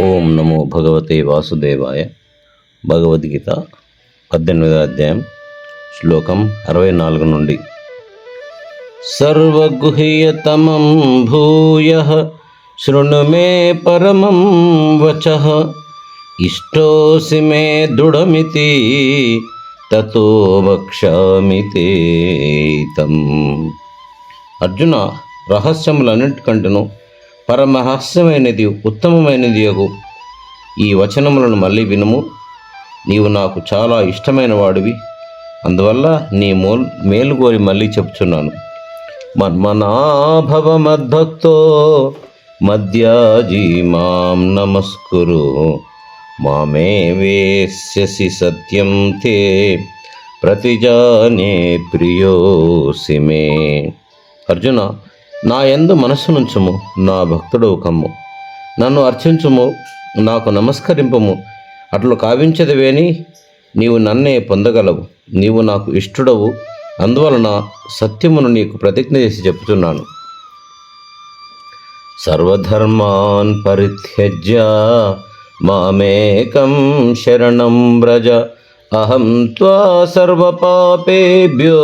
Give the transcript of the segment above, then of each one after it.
ఓం నమో భగవతే వాసుదేవాయ. భగవద్గీత పద్దెనిమిదో అధ్యాయం శ్లోకం అరవై నాలుగు నుండి. సర్వగుహ్యతమం భూయ శృణు మే పరమం వచ. ఇష్టోసి మే దృఢమితి తతో వక్ష్యామి అర్జున రహస్యములన్నిటికంటేను పరమహస్యమైనది ఉత్తమమైనది యగు. ఈ వచనములను మళ్ళీ వినుము. నీవు నాకు చాలా ఇష్టమైన వాడివి. అందువల్ల నీ మోల్ మేలు కోరి మళ్ళీ చెప్తున్నాను మన్మనాభవ మద్భక్తో మద్యాజీ మాం నమస్కురు. మామే వేస్యసి సత్యం తే ప్రతిజానే ప్రియోసి మే. అర్జున నా ఎందు మనస్సు నుంచుము నా భక్తుడు కమ్ము. నన్ను అర్చించుము నాకు నమస్కరింపము. అట్లు కావించదివేని నీవు నన్నే పొందగలవు నీవు నాకు ఇష్టడవు. అందువలన సత్యమును నీకు ప్రతిజ్ఞ చేసి చెప్తున్నాను సర్వధర్మాన్ పరిత్యజ్య మామేకం శరణం వ్రజ. అహం త్వా సర్వపాపేభ్యో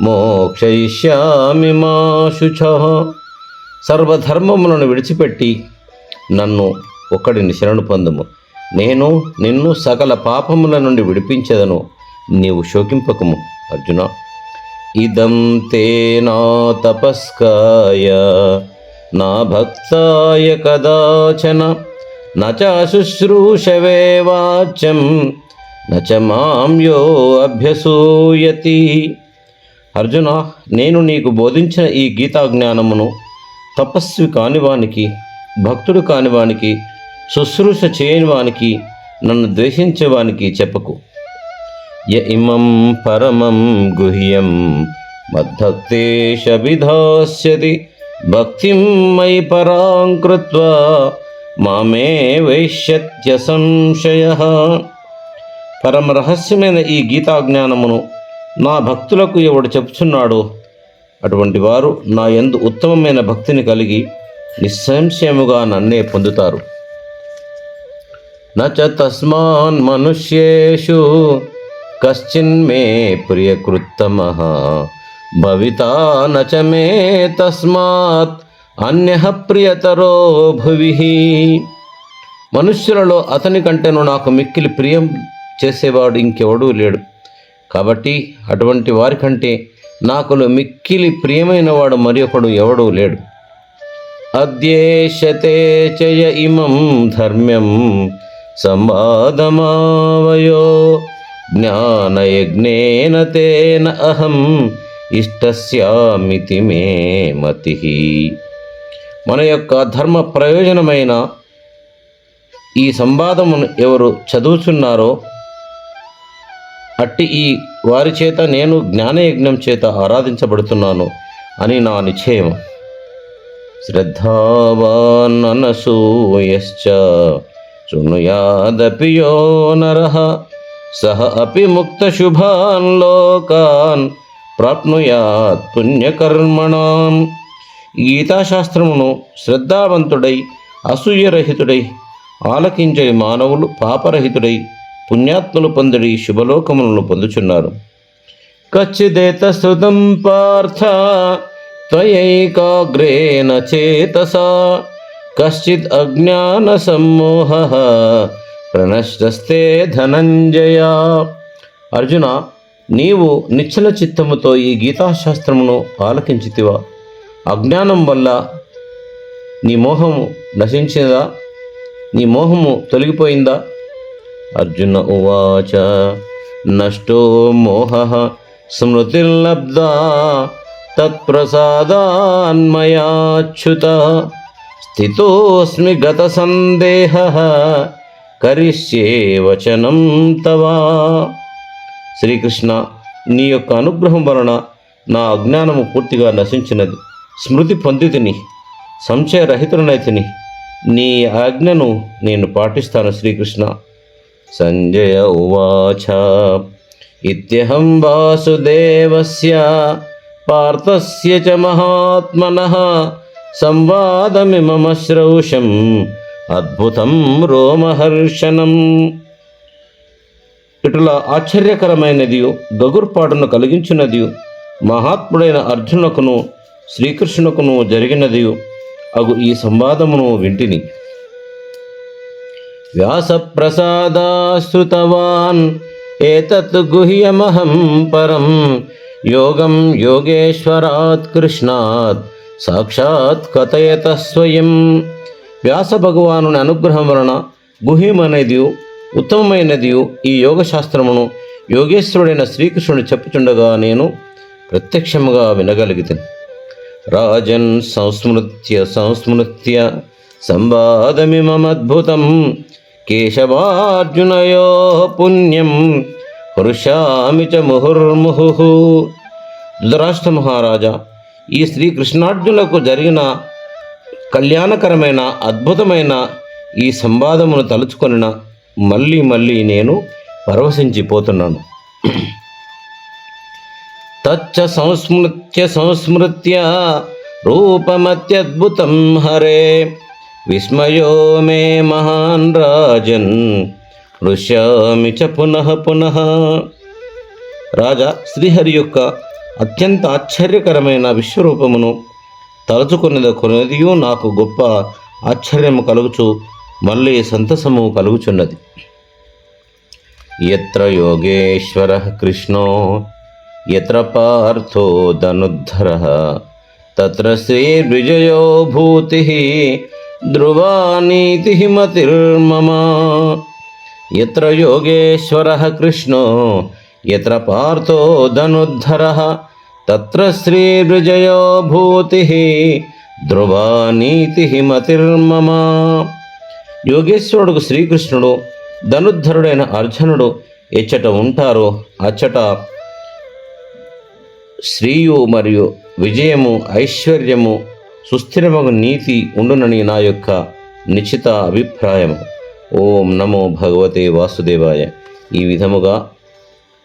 మోక్షయిష్యామి మా శుచ. సర్వధర్మములను విడిచిపెట్టి నన్ను ఒక్కడిని శరణు పొందుము. నేను నిన్ను సకల పాపముల నుండి విడిపించదను. నీవు శోకింపకము అర్జున. ఇదం తేనా తపస్కాయ. నా భక్తాయ కదాచన. నచుశ్రూషవే వాచ్యం. నచ మాం యో అభ్యసూయతి. అర్జున నేను నీకు బోధించిన ఈ గీతా జ్ఞానమును తపస్వి కానివానికి భక్తుడు కానివానికి శుశ్రూష చేయనివానికి నన్ను ద్వేషించేవానికి చెప్పకు. య ఇమం పరమం గుహ్యం మద్భక్తేషభిధాస్యతి భక్తిం మయి పరాం కృత్వా మామే వైశ్యత్య సంశయ. పరమ రహస్యమైన ఈ గీతాజ్ఞానమును నా భక్తులకు ఎవడు చెప్తున్నాడో అటువంటి వారు నా యందు ఉత్తమమైన భక్తిని కలిగి నిస్సంశయముగా నన్నే పొందుతారు. నచ తస్మాన్ మనుష్యేషు కశ్చిన్మే ప్రియకృత్తమ. భవితా నచ మే తస్మాత్ అన్య ప్రియతరో భువి. మనుష్యులలో అతని కంటేను నాకు మిక్కిలి ప్రియం చేసేవాడు ఇంకెవడూ లేడు. కాబట్టి అటువంటి వారికంటే నాకు మిక్కిలి ప్రియమైన వాడు మరి ఒకడు ఎవడూ లేడు. అద్యేషతే చయ ఇమం ధర్మ్యం సంవాదమావయో జ్ఞానయజ్ఞేన తేన అహం ఇష్టస్యామితి మే మతి. మన యొక్క ధర్మ ప్రయోజనమైన ఈ సంవాదమును ఎవరు చదువుచున్నారో అట్టి ఈ వారి చేత నేను జ్ఞానయజ్ఞం చేత ఆరాధించబడుతున్నాను అని నా నిశ్చయం శ్రద్ధావాన్ననసూయశ్చ శృణుయాదపి యో నర. సహ అపి ముక్త శుభాన్ లోకాన్ ప్రాప్నుయాత్ పుణ్యకర్మణాం. గీతాశాస్త్రమును శ్రద్ధావంతుడై అసూయరహితుడై ఆలకించే మానవులు పాపరహితుడై పుణ్యాత్ములు పొందడి శుభలోకములను పొందుచున్నారు. కచ్చిదేత సుతం పార్థ త్వయైకాగ్రేణ చేతసా కశ్చిద్ అజ్ఞాన సమ్మోహ ప్రణష్టస్తే ధనంజయ. అర్జున నీవు నిశ్చల చిత్తముతో ఈ గీతాశాస్త్రమును ఆలకించితివా? అజ్ఞానం వల్ల నీ మోహము నశించిందా నీ మోహము తొలగిపోయిందా? అర్జున ఉవాచ నష్టో మోహ స్మృతిర్లబ్ధా తత్ప్రసాదాన్మయాచ్యుత స్థితోస్మి గత సందేహ కరిష్యే వచనం తవా. శ్రీకృష్ణ నీ యొక్క అనుగ్రహం వలన నా అజ్ఞానము పూర్తిగా నశించినది. స్మృతి పొందితిని సంశయరహితుడనైతిని నీ ఆజ్ఞను నేను పాటిస్తాను శ్రీకృష్ణ. సంజయ ఉవాచ. ఇత్యహం వాసుదేవస్య పార్థస్య చ మహాత్మనః సంవాదమిమమశ్రౌషం అద్భుతం రోమహర్షణం. ఇటుల ఆశ్చర్యకరమైనది గగుర్పాటును కలిగించినది మహాత్ముడైన అర్జునకును శ్రీకృష్ణుకును జరిగినది అగు ఈ సంవాదమును వింటిని. వ్యాసప్రసాదాశ్రుతవాన్. ఏతత్ గుహ్యమహం పరం. యోగం యోగేశ్వరాత్ కృష్ణాత్. సాక్షాత్ కథయత స్వయం వ్యాస భగవానుని అనుగ్రహం వలన గుహ్యమనేది ఉత్తమమైనది ఈ యోగశాస్త్రమును యోగేశ్వరుడైన శ్రీకృష్ణుడు చెప్పుచుండగా నేను ప్రత్యక్షముగా వినగలిగితే రాజన్ సంస్మృత్య సంస్మృత్య సంవాదమిమద్భుతం కేశవార్జునయో పుణ్యం. హృషామి చ ముహుర్ముహు. ధృతరాష్ట్ర మహారాజా ఈ శ్రీకృష్ణార్జునులకు జరిగిన కళ్యాణకరమైన అద్భుతమైన ఈ సంవాదమును తలుచుకొనిన మళ్ళీ మళ్ళీ నేను పరవశించిపోతున్నాను. తచ్చ సంస్మృత్య సంస్మృత్య రూపమత్యద్భుతం హరే. విస్మయో మే మహాన్ రాజన్ హృష్యామి చ పునః పునః. రాజా శ్రీహరి యొక్క అత్యంత ఆశ్చర్యకరమైన విశ్వరూపమును తలుచుకున్నది కొనదియు నాకు గొప్ప ఆశ్చర్యము కలుగుచు మళ్ళీ సంతసము కలుగుచున్నది. ఎత్ర యోగేశ్వర కృష్ణో ఎత్ర పార్థో ధనుద్ధర. తత్ర శ్రీర్విజయో భూతి. ధ్రువా నీతి మతిర్మమ ఎత్ర యోగేశ్వర కృష్ణో ఎత్ర పార్థో ధనుద్ధర తత్ర శ్రీవృజయో భూతి ధ్రువా నీతి మతిర్మమ శ్రీకృష్ణుడు ధనుద్ధరుడైన అర్జునుడు ఎచ్చట ఉంటారో అచ్చట శ్రీయు మరియు విజయము ఐశ్వర్యము సుస్థిరమగు నీతి ఉండునని నా యొక్క నిశ్చిత అభిప్రాయము. ఓం నమో భగవతే వాసుదేవాయ. ఈ విధముగా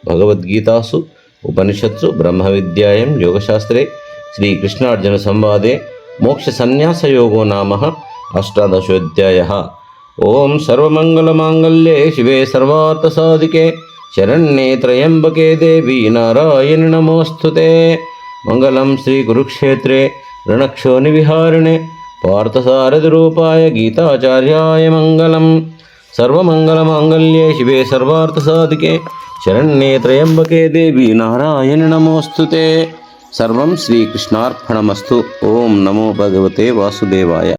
భగవద్గీతాసు ఉపనిషత్సు బ్రహ్మ విద్యాయం యోగశాస్త్రే శ్రీకృష్ణార్జున సంవాదే మోక్ష సన్యాస యోగో నామ అష్టాదశోధ్యాయ. ఓం సర్వమంగళమాంగళ్యే శివే సర్వార్థ సాధికే శరణ్యే త్రయంబకే దేవి నారాయణ నమోస్తుతే. మంగళం శ్రీ కురుక్షేత్రే రణక్షోని విహారిణే పార్థసారథిరూపాయ గీతాచార్యాయ మంగళం సర్వమంగళమాంగళ్యే శివే సర్వార్థసాధికే శరణ్యే త్రయంబకే దేవి నారాయణ నమోస్తుతే సర్వం శ్రీకృష్ణార్పణమస్తు ఓం నమో భగవతే వాసుదేవాయ